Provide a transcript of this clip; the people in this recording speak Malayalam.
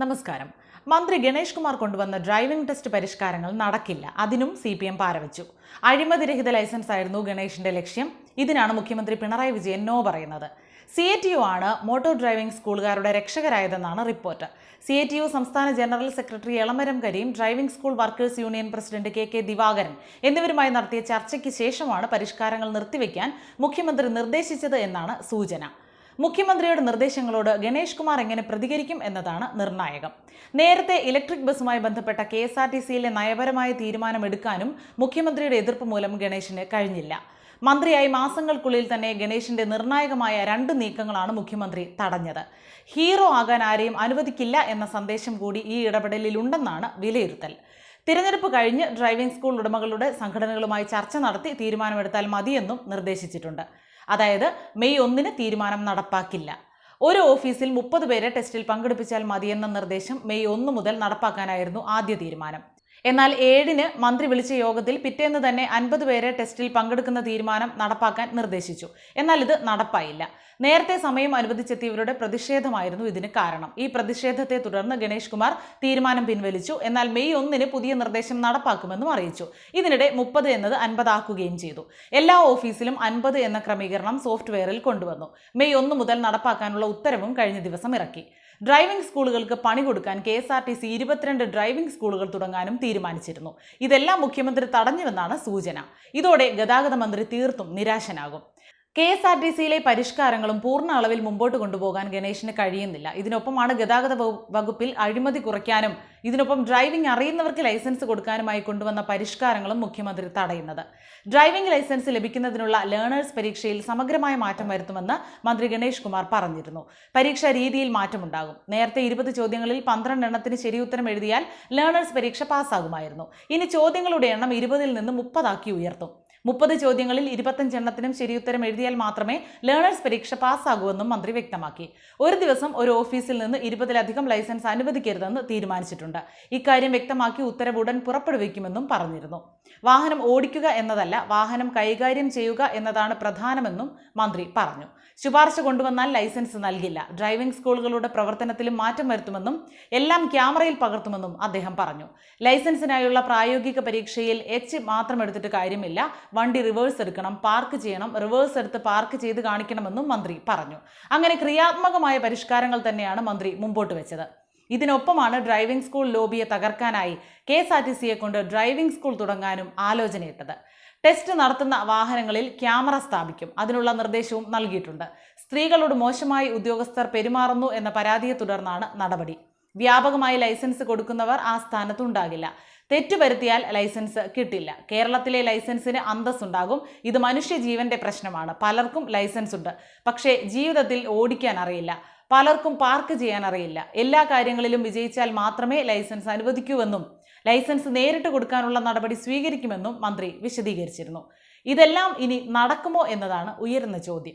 നമസ്കാരം. മന്ത്രി ഗണേഷ് കുമാർ കൊണ്ടുവന്ന ഡ്രൈവിംഗ് ടെസ്റ്റ് പരിഷ്കാരങ്ങൾ നടക്കില്ല. അതിനും സി പി എം പാരവച്ചു അഴിമതിരഹിത ലൈസൻസ് ആയിരുന്നു ഗണേഷിന്റെ ലക്ഷ്യം. ഇതിനാണ് മുഖ്യമന്ത്രി പിണറായി വിജയൻ നോ പറയുന്നത്. സി എ ടി യു ആണ് മോട്ടോർ ഡ്രൈവിംഗ് സ്കൂളുകാരുടെ രക്ഷകരായതെന്നാണ് report. C I T U സംസ്ഥാന general secretary Elamaram Kareem driving school workers union president K K Divakaran എന്നിവരുമായി നടത്തിയ ചർച്ചയ്ക്ക് ശേഷമാണ് പരിഷ്കാരങ്ങൾ നിർത്തിവെക്കാൻ മുഖ്യമന്ത്രി നിർദ്ദേശിച്ചത് എന്നാണ് സൂചന. മുഖ്യമന്ത്രിയുടെ നിർദ്ദേശങ്ങളോട് ഗണേഷ് കുമാർ എങ്ങനെ പ്രതികരിക്കും എന്നതാണ് നിർണായകം. നേരത്തെ ഇലക്ട്രിക് ബസ്സുമായി ബന്ധപ്പെട്ട കെ എസ് ആർ ടി സിയിലെ നയപരമായ തീരുമാനമെടുക്കാനും മുഖ്യമന്ത്രിയുടെ എതിർപ്പ് മൂലം ഗണേഷിന് കഴിഞ്ഞില്ല. മന്ത്രിയായി മാസങ്ങൾക്കുള്ളിൽ തന്നെ ഗണേഷിന്റെ നിർണായകമായ രണ്ട് നീക്കങ്ങളാണ് മുഖ്യമന്ത്രി തടഞ്ഞത്. ഹീറോ ആകാൻ ആരെയും അനുവദിക്കില്ല എന്ന സന്ദേശം കൂടി ഈ ഇടപെടലിലുണ്ടെന്നാണ് വിലയിരുത്തൽ. തിരഞ്ഞെടുപ്പ് കഴിഞ്ഞ് ഡ്രൈവിംഗ് സ്കൂൾ ഉടമകളുടെ സംഘടനകളുമായി ചർച്ച നടത്തി തീരുമാനമെടുത്താൽ മതിയെന്നും നിർദ്ദേശിച്ചിട്ടുണ്ട്. അതായത് മെയ് ഒന്നിന് തീരുമാനം നടപ്പാക്കില്ല. ഒരു ഓഫീസിൽ മുപ്പത് പേരെ ടെസ്റ്റിൽ പങ്കെടുപ്പിച്ചാൽ മതിയെന്ന നിർദ്ദേശം മെയ് ഒന്ന് മുതൽ നടപ്പാക്കാനായിരുന്നു ആദ്യ തീരുമാനം. എന്നാൽ ഏഴിന് മന്ത്രി വിളിച്ച യോഗത്തിൽ പിറ്റേന്ന് തന്നെ അൻപത് പേരെ ടെസ്റ്റിൽ പങ്കെടുക്കുന്ന തീരുമാനം നടപ്പാക്കാൻ നിർദ്ദേശിച്ചു. എന്നാൽ ഇത് നടപ്പായില്ല. നേരത്തെ സമയം അനുവദിച്ചെത്തിയവരുടെ പ്രതിഷേധമായിരുന്നു ഇതിന് കാരണം. ഈ പ്രതിഷേധത്തെ തുടർന്ന് ഗണേഷ് കുമാർ തീരുമാനം പിൻവലിച്ചു. എന്നാൽ മെയ് ഒന്നിന് പുതിയ നിർദ്ദേശം നടപ്പാക്കുമെന്നും അറിയിച്ചു. ഇതിനിടെ മുപ്പത് എന്നത് അൻപതാക്കുകയും ചെയ്തു. എല്ലാ ഓഫീസിലും അൻപത് എന്ന ക്രമീകരണം സോഫ്റ്റ്വെയറിൽ കൊണ്ടുവന്നു. മെയ് ഒന്ന് മുതൽ നടപ്പാക്കാനുള്ള ഉത്തരവും കഴിഞ്ഞ ദിവസം ഇറക്കി. ഡ്രൈവിംഗ് സ്കൂളുകൾക്ക് പണി കൊടുക്കാൻ K S R T C ഇരുപത്തിരണ്ട് ഡ്രൈവിംഗ് സ്കൂളുകൾ തുടങ്ങാനും തീരുമാനിച്ചിരുന്നു. ഇതെല്ലാം മുഖ്യമന്ത്രി തടഞ്ഞുവെന്നാണ് സൂചന. ഇതോടെ ഗതാഗത മന്ത്രി തീർത്തും നിരാശനാകും. കെ എസ് ആർ ടി സിയിലെ പരിഷ്കാരങ്ങളും പൂർണ അളവിൽ മുമ്പോട്ട് കൊണ്ടുപോകാൻ ഗണേഷിന് കഴിയുന്നില്ല. ഇതിനൊപ്പമാണ് ഗതാഗത വകുപ്പിൽ അഴിമതി കുറയ്ക്കാനും ഇതിനൊപ്പം ഡ്രൈവിംഗ് അറിയുന്നവർക്ക് ലൈസൻസ് കൊടുക്കാനുമായി കൊണ്ടുവന്ന പരിഷ്കാരങ്ങളും മുഖ്യമന്ത്രി തടയുന്നത്. ഡ്രൈവിംഗ് ലൈസൻസ് ലഭിക്കുന്നതിനുള്ള ലേണേഴ്സ് പരീക്ഷയിൽ സമഗ്രമായ മാറ്റം വരുത്തുമെന്ന് മന്ത്രി ഗണേഷ് കുമാർ പറഞ്ഞിരുന്നു. പരീക്ഷാ രീതിയിൽ മാറ്റമുണ്ടാകും. നേരത്തെ ഇരുപത് ചോദ്യങ്ങളിൽ പന്ത്രണ്ട് എണ്ണത്തിന് ശരിയുത്തരം എഴുതിയാൽ ലേണേഴ്സ് പരീക്ഷ പാസ്സാകുമായിരുന്നു. ഇനി ചോദ്യങ്ങളുടെ എണ്ണം ഇരുപതിൽ നിന്ന് മുപ്പതാക്കി ഉയർത്തും. മുപ്പത് ചോദ്യങ്ങളിൽ ഇരുപത്തഞ്ചെണ്ണത്തിനും ശരിയുത്തരം എഴുതിയാൽ മാത്രമേ ലേണേഴ്സ് പരീക്ഷ പാസ്സാകൂവെന്നും മന്ത്രി വ്യക്തമാക്കി. ഒരു ദിവസം ഒരു ഓഫീസിൽ നിന്ന് ഇരുപതിലധികം ലൈസൻസ് അനുവദിക്കരുതെന്ന് തീരുമാനിച്ചിട്ടുണ്ട്. ഇക്കാര്യം വ്യക്തമാക്കി ഉത്തരവ് ഉടൻ പുറപ്പെടുവിക്കുമെന്നും പറഞ്ഞിരുന്നു. വാഹനം ഓടിക്കുക എന്നതല്ല വാഹനം കൈകാര്യം ചെയ്യുക എന്നതാണ് പ്രധാനമെന്നും മന്ത്രി പറഞ്ഞു. ശുപാർശ കൊണ്ടുവന്നാൽ ലൈസൻസ് നൽകില്ല. ഡ്രൈവിംഗ് സ്കൂളുകളുടെ പ്രവർത്തനത്തിലും മാറ്റം വരുത്തുമെന്നും എല്ലാം ക്യാമറയിൽ പകർത്തുമെന്നും അദ്ദേഹം പറഞ്ഞു. ലൈസൻസിനായുള്ള പ്രായോഗിക പരീക്ഷയിൽ എച്ച് മാത്രം എടുത്തിട്ട് കാര്യമില്ല. വണ്ടി റിവേഴ്സ് എടുക്കണം പാർക്ക് ചെയ്യണം റിവേഴ്സ് എടുത്ത് പാർക്ക് ചെയ്ത് കാണിക്കണമെന്നും മന്ത്രി പറഞ്ഞു. അങ്ങനെ ക്രിയാത്മകമായ പരിഷ്കാരങ്ങൾ തന്നെയാണ് മന്ത്രി മുമ്പോട്ട് വെച്ചത്. ഇതിനൊപ്പമാണ് ഡ്രൈവിംഗ് സ്കൂൾ ലോബിയെ തകർക്കാനായി കെ എസ് ആർ ടി സിയെ കൊണ്ട് ഡ്രൈവിംഗ് സ്കൂൾ തുടങ്ങാനും ആലോചനയിട്ടത്. ടെസ്റ്റ് നടത്തുന്ന വാഹനങ്ങളിൽ ക്യാമറ സ്ഥാപിക്കും. അതിനുള്ള നിർദ്ദേശവും നൽകിയിട്ടുണ്ട്. സ്ത്രീകളോട് മോശമായി ഉദ്യോഗസ്ഥർ പെരുമാറുന്നു എന്ന പരാതിയെ തുടർന്നാണ് നടപടി. വ്യാപകമായി ലൈസൻസ് കൊടുക്കുന്നവർ ആ സ്ഥാനത്തുണ്ടാകില്ല. തെറ്റുവരുത്തിയാൽ ലൈസൻസ് കിട്ടില്ല. കേരളത്തിലെ ലൈസൻസിന് അന്തസ്സുണ്ടാകും. ഇത് മനുഷ്യജീവന്റെ പ്രശ്നമാണ്. പലർക്കും ലൈസൻസ് ഉണ്ട് പക്ഷേ ജീവിതത്തിൽ ഓടിക്കാൻ അറിയില്ല. പലർക്കും പാർക്ക് ചെയ്യാൻ അറിയില്ല. എല്ലാ കാര്യങ്ങളിലും വിജയിച്ചാൽ മാത്രമേ ലൈസൻസ് അനുവദിക്കൂവെന്നും ലൈസൻസ് നേരിട്ട് കൊടുക്കാനുള്ള നടപടി സ്വീകരിക്കുമെന്നും മന്ത്രി വിശദീകരിച്ചിരുന്നു. ഇതെല്ലാം ഇനി നടക്കുമോ എന്നതാണ് ഉയരുന്ന ചോദ്യം.